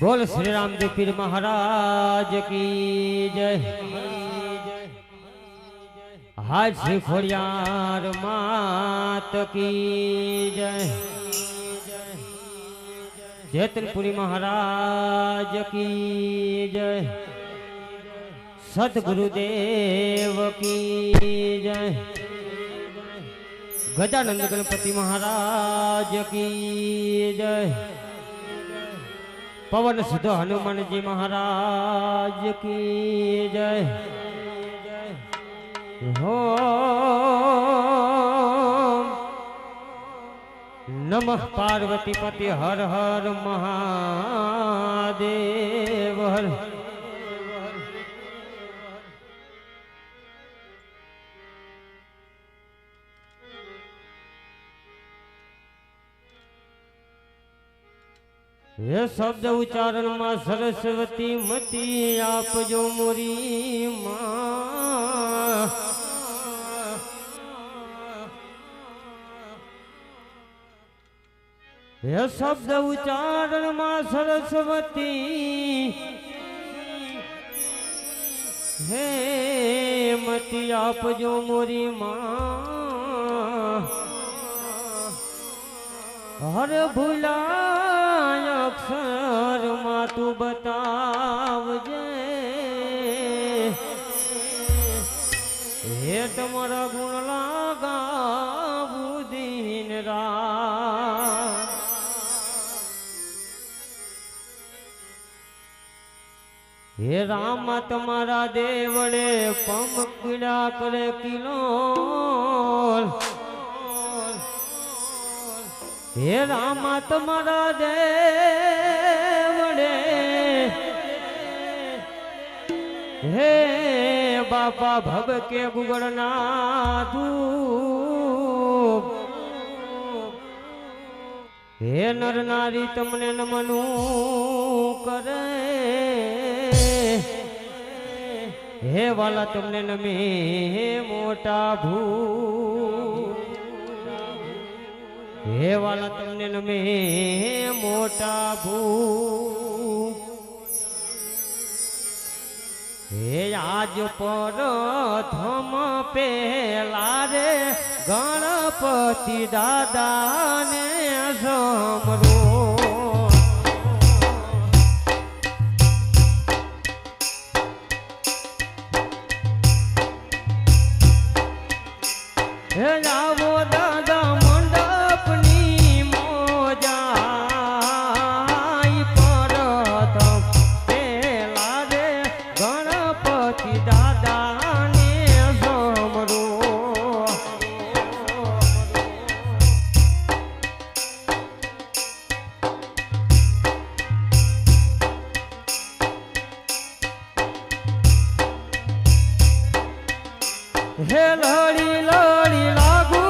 બોલ શ્રી રામદેવ પીર મહારાજ કી જય. હાજી શ્રી ખોડિયાર માત કી જય. જેતનપુરી મહારાજ કી જય. સદગુરુદેવ કી જય. ગજાનંદ ગણપતિ મહારાજ કી જય. પવન સુધ હનુમાનજી મહારાજ કી જય. હો. નમઃ પાર્વતી પતિ હર હર મહાદેવ હર. હે શબ્દ ઉચ્ચારણમાં સરસ્વતી મતી આપજો મોરી માં. હે શબ્દ ઉચ્ચારણમાં સરસ્વતી હે મતી આપજો મોરી માં. હર ભૂલાય અક્ષરમાં તું બતાવજે. હે તમારા ગુણ લાગાવું દિન રાત હે રામ, તમારા દેવળે પીડા કરે કિલો હે રામા તમારા દેવડે. હે બાપા ભબકે ગુગળના ધૂપ હે નર નારી તમને નમનું કરે. હે વાલા તમને નમે મોટા ભૂ. હે વાલા, તમને નમે મોટા ભૂ હે આજ પ્રથમ પેલા રે ગણપતિ દાદાને સમરો હે આવો હે લડી લડી લાગુ.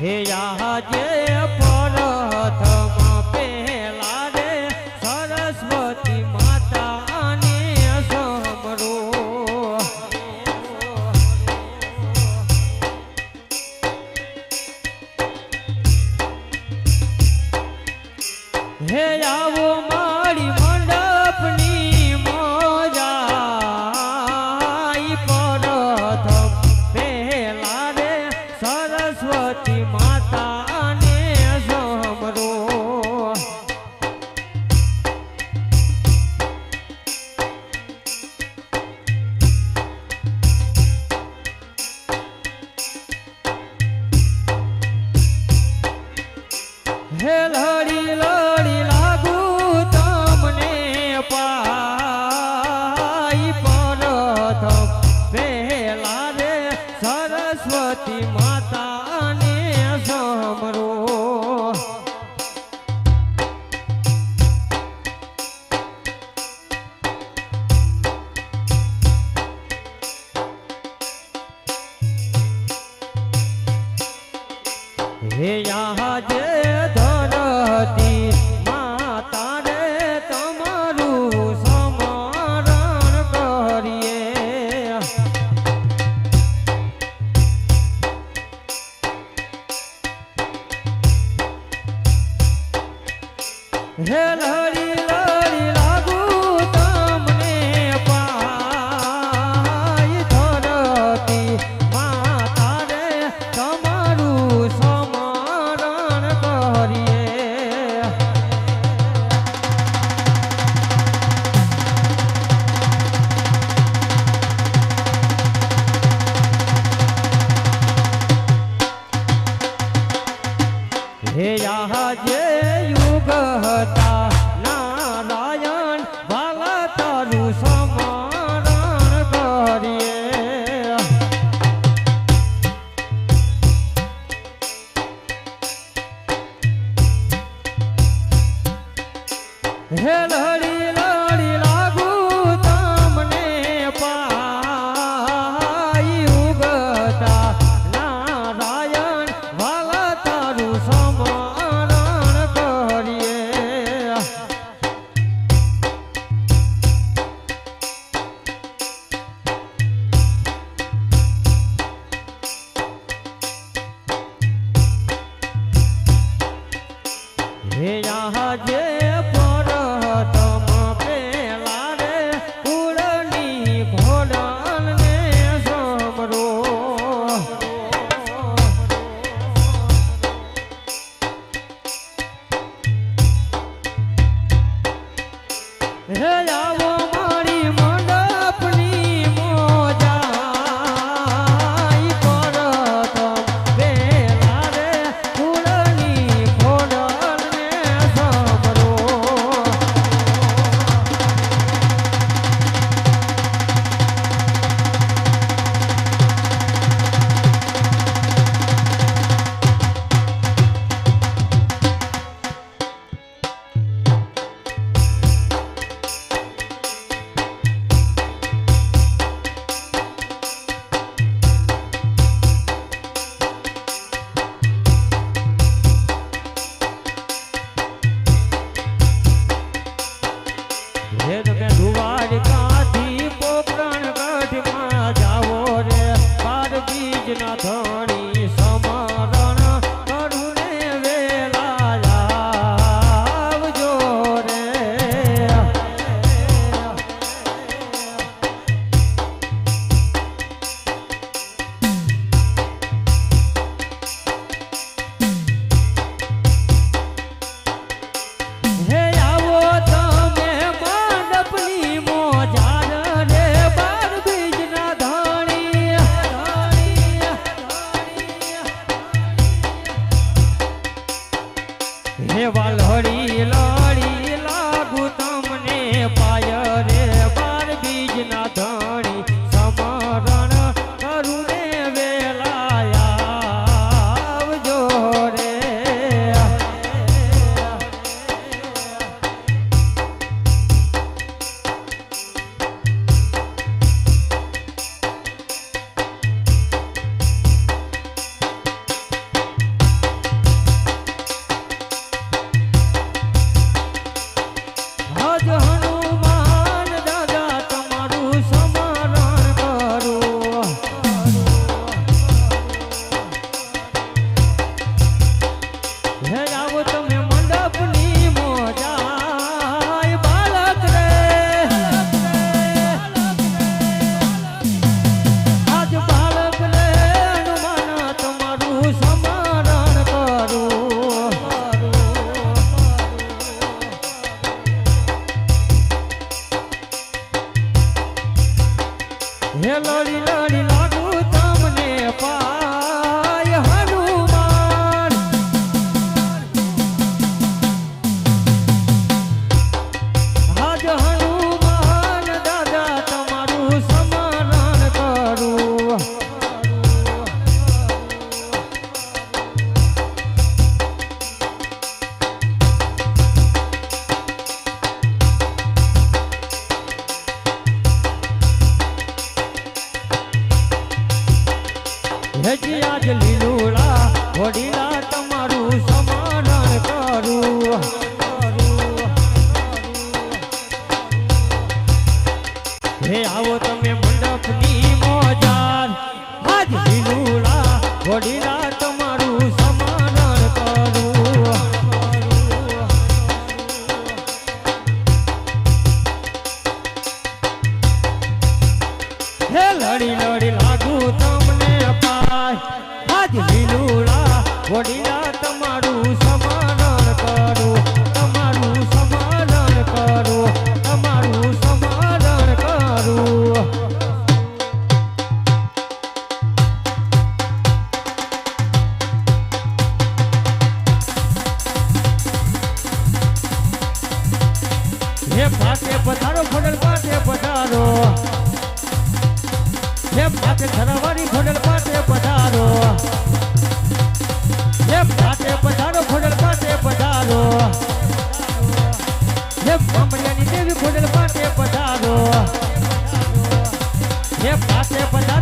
હે આજે પ્રથમ હે આવો સરસ્વતી માતા. নাথ હજી આજ લીલુડા વડીલા તમારું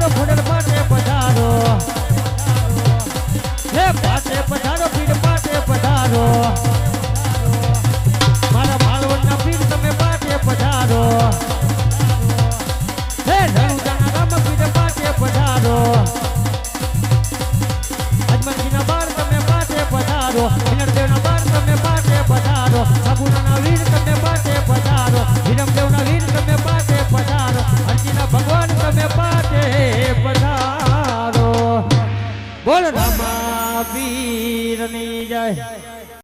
પધારો હે